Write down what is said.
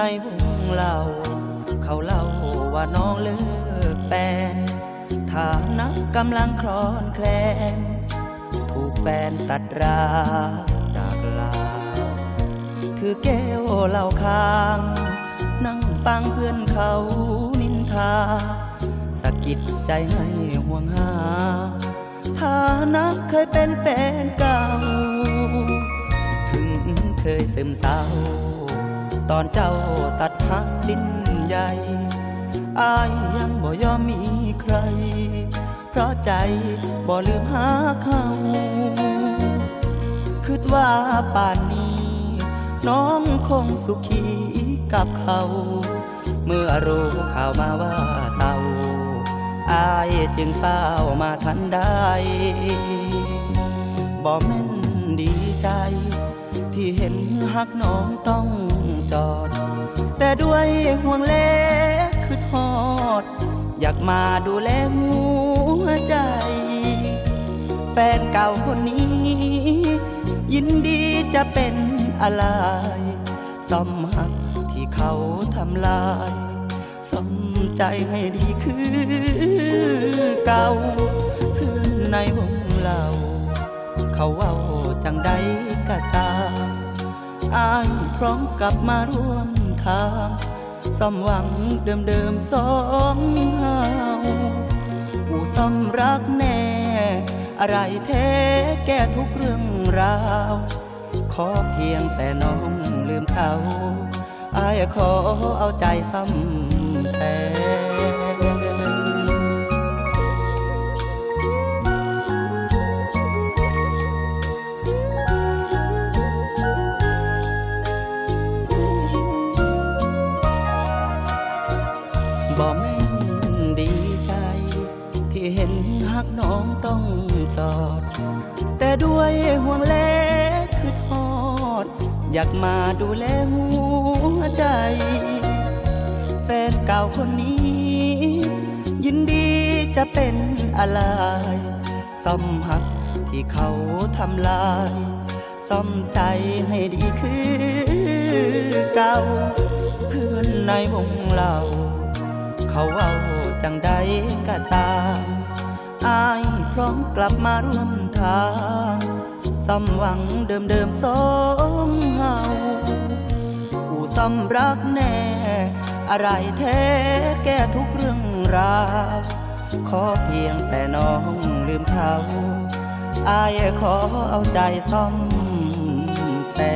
ในวงเล่า เขาเล่าว่าน้องเลิกแฟนฐานะกำลังคลอนแคลน ถูกแฟนตัดราจากลา ถือแก้วเหล้าคาง นั่งฟังเพื่อนเขานินทาสะกิดใจให้ห่วงหาฐานะเคยเป็นแฟนเก่า ถึงเคยซึมเศร้า ตอนเจ้าตัดหักสิ้นใยอายยังบ่ยอมมีใคร เพราะใจบ่ลืมหาเขาคิดว่าป่านนี้ น้องคงสุขีกับเขา เมื่อรู้ข่าวมาว่าเศร้าอายจึงเฝ้ามาทันได้บ่แม่นดีใจ ที่เห็นหักน้องต้องจอด แต่ด้วยห่วงเล็กคือทอด อยากมาดูแลหัวใจ แฟนเก่าคนนี้ ยินดีจะเป็นอะไรซ่อมหักที่เขาทำลายซ่อมใจให้ดีคือเก่าเพื่อนในวง เราเขาเว้าจังใดกะตามอายพร้อมกลับมาร่วมทางซ่อมหวังเดิมเดิมสองเฮาผู้ซ่อมรักแน่ อะไรแท้แก้ทุกเรื่องราว ขอเพียงแต่น้องลืมเขาอายขอเอาใจซ้ำแต่ บ่แม่นดีใจ ที่เห็นหักน้องต้องจอด แต่ด้วยห่วงเล็กคือทอด อยากมาดูแลหัวใจ แฟนเก่าคนนี้ ยินดีจะเป็นอะไรซ่อมหักที่เขาทำลายซ่อมใจให้ดีคือเก่าเพื่อนในวงเรา เขาเว้าจังใดก็ตามอายพร้อมกลับมาร่วมทางสำหวังเดิมเดิมสองเฮาผู้ซ้ำรักแน่ อะไรแท้แก้ทุกเรื่องราวขอเพียงแต่น้องลืมเขาอายขอเอาใจซ่อมแต่